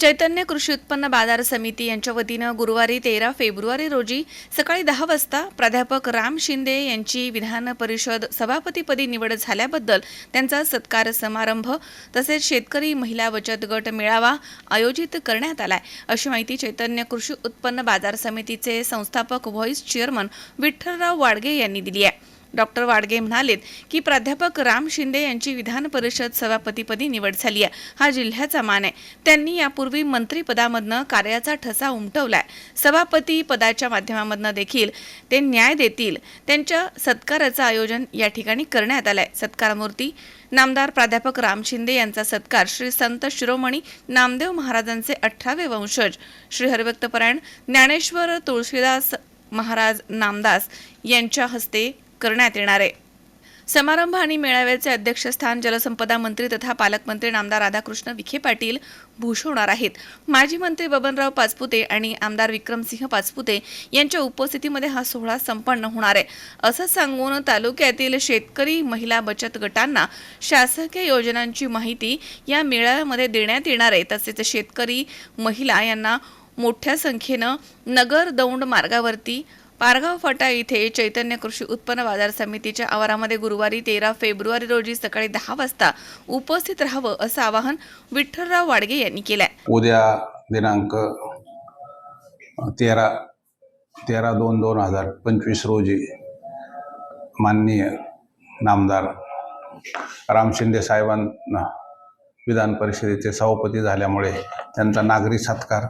चैतन्य कृषी उत्पन्न बाजार समिती यांच्या वतीनं गुरुवारी तेरा फेब्रुवारी रोजी सकाळी दहा वाजता प्राध्यापक राम शिंदे यांची विधान परिषद सभापतीपदी निवड झाल्याबद्दल त्यांचा सत्कार समारंभ तसेच शेतकरी महिला बचत गट मेळावा आयोजित करण्यात आलाय. अशी माहिती चैतन्य कृषी उत्पन्न बाजार समितीचे संस्थापक व्हॉईस चेअरमन विठ्ठलराव वाडगे यांनी दिली आहे. डॉक्टर वाडगे म्हणालेत की प्राध्यापक राम शिंदे यांची विधान परिषद सभापतीपदी निवड झाली आहे. हा जिल्ह्याचा मान आहे. त्यांनी यापूर्वी मंत्रीपदामधनं कार्याचा ठसा उमटवलाय. सभापती पदाच्या माध्यमामधनं देखील ते न्याय देतील. त्यांच्या सत्काराचं आयोजन या ठिकाणी करण्यात आलंय. सत्कारमूर्ती नामदार प्राध्यापक राम शिंदे यांचा सत्कार श्री संत शिरोमणी नामदेव महाराजांचे अठरावे वंशज श्री हरिभक्तपरायण ज्ञानेश्वर तुळशीदास महाराज नामदास यांच्या हस्ते करण्यात येणार आहे. समारंभ आणि मेळाव्याचे अध्यक्षस्थान जलसंपदा मंत्री तथा पालकमंत्री नामदार राधाकृष्ण विखे पाटील भूषवणार आहेत. माजी मंत्री बबनराव पाचपुते आणि आमदार विक्रमसिंह पाचपुते यांच्या उपस्थितीमध्ये हा सोहळा संपन्न होणार आहे. असं सांगून तालुक्यातील शेतकरी महिला बचत गटांना शासकीय योजनांची माहिती या मेळाव्यामध्ये देण्यात येणार आहे. तसेच शेतकरी महिला यांना मोठ्या संख्येनं नगर दौंड मार्गावरती पारगाव फटा इथे चैतन्य कृषी उत्पन्न बाजार समितीच्या आवारामध्ये गुरुवारी तेरा फेब्रुवारी रोजी सकाळी दहा वाजता उपस्थित राहावं असं आवाहन विठ्ठलराव वाडगे यांनी केलंय. उद्या दिनांक तेरा तेरा दोन दोन हजार पंचवीस रोजी माननीय नामदार राम शिंदे साहेबांना विधान परिषदेचे सभापती झाल्यामुळे त्यांचा नागरी सत्कार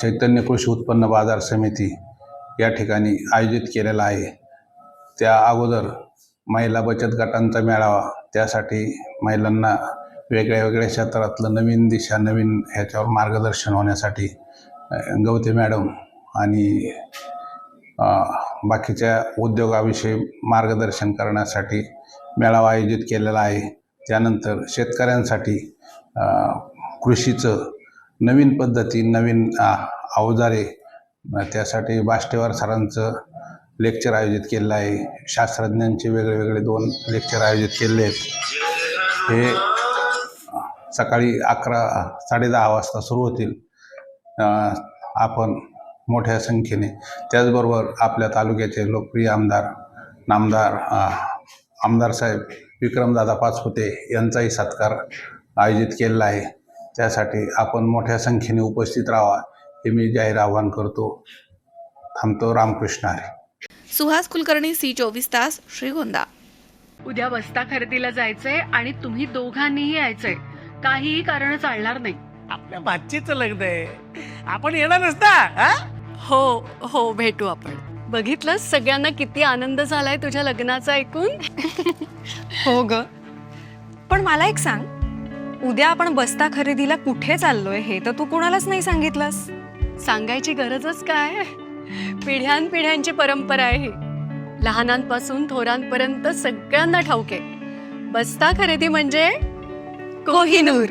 चैतन्य कृषी उत्पन्न बाजार समिती या ठिकाणी आयोजित केलेला आहे. त्या अगोदर महिला बचत गटांचा मेळावा त्यासाठी महिलांना वेगळ्या वेगळ्या क्षेत्रातलं नवीन दिशा नवीन ह्याच्यावर मार्गदर्शन होण्यासाठी गवते मॅडम आणि बाकीच्या उद्योगाविषयी मार्गदर्शन करण्यासाठी मेळावा आयोजित केलेला आहे. त्यानंतर शेतकऱ्यांसाठी कृषीचं नवीन पद्धती नवीन अवजारे त्यासाठी बाष्टेवार सरांचं लेक्चर आयोजित केलेलं आहे. शास्त्रज्ञांचे वेगळे वेगळे दोन लेक्चर आयोजित केलेले आहेत. हे सकाळी अकरा साडेदहा वाजता सुरू होतील. आपण मोठ्या संख्येने त्याचबरोबर आपल्या तालुक्याचे लोकप्रिय आमदार नामदार आमदार साहेब विक्रमदादा पाचपुते यांचाही सत्कार आयोजित केलेला आहे. त्यासाठी आपण मोठ्या संख्येने उपस्थित राहावा. हे मी जाहीर आवाहन करतो. थांबतो. रामकृष्ण हरी. सुहास कुलकर्णी सी चोवीस तास श्रीगोंदा. उद्या बस्ता खरेदीला जायचंय आणि तुम्ही दोघांनीही यायचंय. काहीही कारण चालणार नाही. आपल्या भाचीचं लग्न आहे. आपण येणार नसता हा? हो हो भेटू आपण. बघितलं? सगळ्यांना किती आनंद झालाय तुझ्या लग्नाचा ऐकून? हो ग. पण मला एक सांग. उद्या आपण बस्ता खरेदीला कुठे चाललोय हे तर तू कुणालाच नाही सांगितलंस. सांगायची गरजच काय? पिढ्यान पिढ्यांची परंपरा आहे लहानांपासून थोरांपर्यंत सगळ्यांना ठाऊक आहे. बस्ता खरेदी म्हणजे कोहिनूर.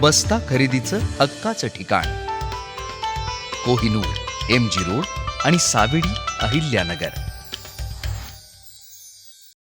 बस्ता खरेदीचं हक्काचं ठिकाण. कोहिनूर एम जी रोड आणि सावेडी अहिल्यानगर.